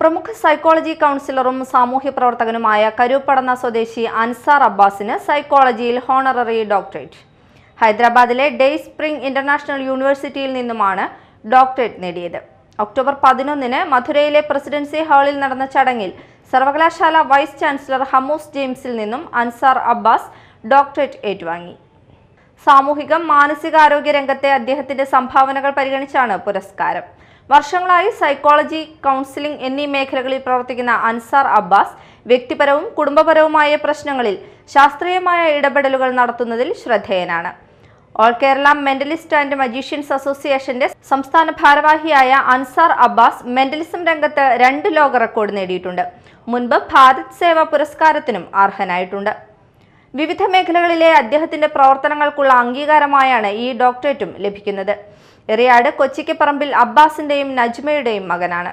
പ്രമുഖ സൈക്കോളജി കൗൺസിലറും സാമൂഹ്യ പ്രവർത്തകനുമായ കരുപ്പടന്ന സ്വദേശി അൻസാർ അബ്ബാസിന് സൈക്കോളജിയിൽ ഹോണററി ഡോക്ടറേറ്റ് ഹൈദരാബാദിലെ ഡേ സ്പ്രിംഗ് ഇന്റർനാഷണൽ യൂണിവേഴ്സിറ്റിയിൽ നിന്നുമാണ് ഡോക്ടറേറ്റ് നേടിയത്. ഒക്ടോബർ പതിനൊന്നിന് മധുരയിലെ പ്രസിഡൻസി ഹാളിൽ നടന്ന ചടങ്ങിൽ സർവകലാശാല വൈസ് ചാൻസലർ ഹമൂസ് ജെയിംസിൽ നിന്നും അൻസാർ അബ്ബാസ് ഡോക്ടറേറ്റ് ഏറ്റുവാങ്ങി. സാമൂഹികം മാനസികാരോഗ്യ രംഗത്തെ അദ്ദേഹത്തിന്റെ സംഭാവനകൾ പരിഗണിച്ചാണ് പുരസ്കാരം. വർഷങ്ങളായി സൈക്കോളജി കൗൺസിലിംഗ് എന്നീ മേഖലകളിൽ പ്രവർത്തിക്കുന്ന അൻസാർ അബ്ബാസ് വ്യക്തിപരവും കുടുംബപരവുമായ പ്രശ്നങ്ങളിൽ ശാസ്ത്രീയമായ ഇടപെടലുകൾ നടത്തുന്നതിൽ ശ്രദ്ധേയനാണ്. All Kerala mentalist and magicians അസോസിയേഷന്റെ സംസ്ഥാന ഭാരവാഹിയായ അൻസാർ അബ്ബാസ് മെന്റലിസം രംഗത്ത് രണ്ട് ലോക റെക്കോർഡ് നേടിയിട്ടുണ്ട്. മുൻപ് ഭാരത് സേവ പുരസ്കാരത്തിനും അർഹനായിട്ടുണ്ട്. വിവിധ മേഖലകളിലെ അദ്ദേഹത്തിന്റെ പ്രവർത്തനങ്ങൾക്കുള്ള അംഗീകാരമായാണ് ഈ ഡോക്ടറേറ്റും ലഭിക്കുന്നത്. എറിയാട് കൊച്ചിക്ക് പറമ്പിൽ അബ്ബാസിന്റെയും നജ്മയുടെയും മകനാണ്.